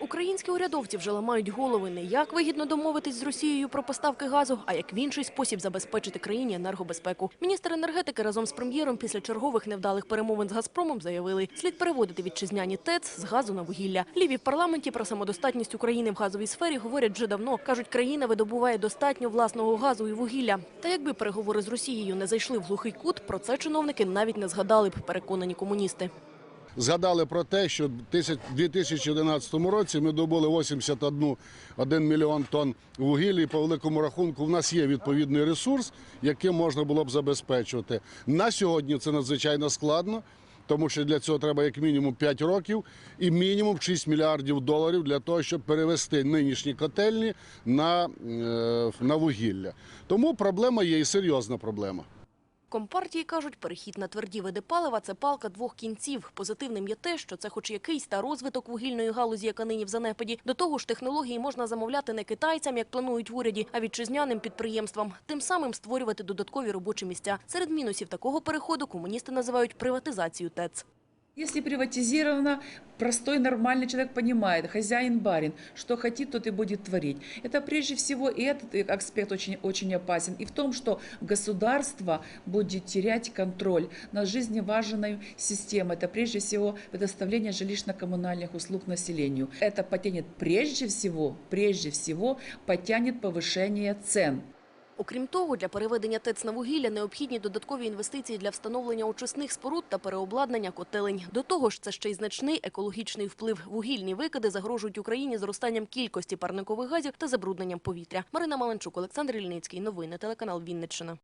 Українські урядовці вже ламають голови не як вигідно домовитись з Росією про поставки газу, а як в інший спосіб забезпечити країні енергобезпеку. Міністр енергетики разом з прем'єром після чергових невдалих перемовин з Газпромом заявили, слід переводити вітчизняні ТЕЦ з газу на вугілля. Ліві в парламенті про самодостатність України в газовій сфері говорять вже давно. кажуть, країна видобуває достатньо власного газу і вугілля. Та якби переговори з Росією не зайшли в глухий кут, про це чиновники навіть не згадали б, переконані комуністи. Згадали про те, що в 2011 році ми добули 81 1 мільйон тонн вугілля. І по великому рахунку в нас є відповідний ресурс, яким можна було б забезпечувати. На сьогодні це надзвичайно складно. Тому що для цього треба як мінімум 5 років і мінімум 6 мільярдів доларів для того, щоб перевести нинішні котельні на, е, на вугілля. Тому проблема є і серйозна проблема. Компартії кажуть, перехід на тверді види палива – це палка двох кінців. Позитивним є те, що це хоч якийсь та розвиток вугільної галузі, яка нині в занепаді. До того ж, технології можна замовляти не китайцям, як планують в уряді, а вітчизняним підприємствам. Тим самим створювати додаткові робочі місця. Серед мінусів такого переходу комуністи називають приватизацію ТЕЦ. Если приватизировано, простой нормальный человек понимает, хозяин барин, что хотит, тот и будет творить. Это прежде всего, и этот аспект очень, очень опасен, и в том, что государство будет терять контроль над жизненно системой. Это прежде всего предоставление жилищно-коммунальных услуг населению. Это потянет прежде всего, прежде всего, потянет повышение цен. Окрім того, для переведення ТЕЦ на вугілля необхідні додаткові інвестиції для встановлення очисних споруд та переобладнання котелень. До того ж, це ще й значний екологічний вплив. Вугільні викиди загрожують Україні зростанням кількості парникових газів та забрудненням повітря. Марина Маленчук, Олександр Ільницький. Новини телеканал Вінниччина.